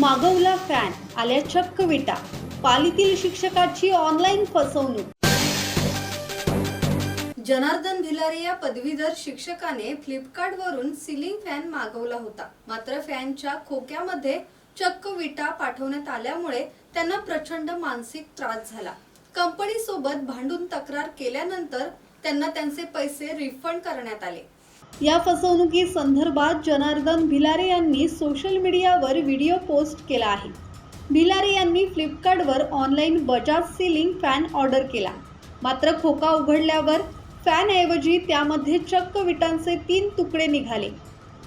मागवला फॅन आल्या चक्क विटा. पालीतील शिक्षकाची ऑनलाईन फसवणूक. जनार्दन भिलारे या पदवीधर शिक्षकाने फ्लिपकार्टवरून सिलिंग फॅन मागवला होता. मात्र फॅनच्या खोक्यामध्ये चक्क विटा पाठवण्यात आल्यामुळे त्यांना प्रचंड मानसिक त्रास झाला. कंपनी सोबत भांडून तक्रार केल्यानंतर त्यांना त्यांचे पैसे रिफंड करण्यात आले. या फसवणुकी संदर्भात जनार्दन भिलारे यांनी सोशल मीडियावर व्हिडिओ पोस्ट केला आहे. भिलारे यांनी फ्लिपकार्टवर online Bajaj ceiling fan order केला. मात्र खोका उघडल्यावर फॅनऐवजी त्यामध्ये चक्क विटांचे तीन तुकडे निघाले.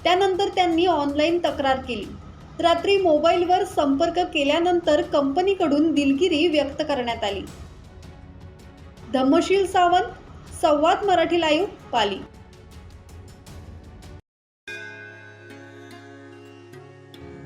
त्यानंतर त्यांनी ऑनलाईन तक्रार केली. रात्री मोबाईलवर संपर्क केल्यानंतर कंपनीकडून दिलगिरी व्यक्त करण्यात आली. धम्मशील सावंत संवाद मराठी लाईव्ह पाली.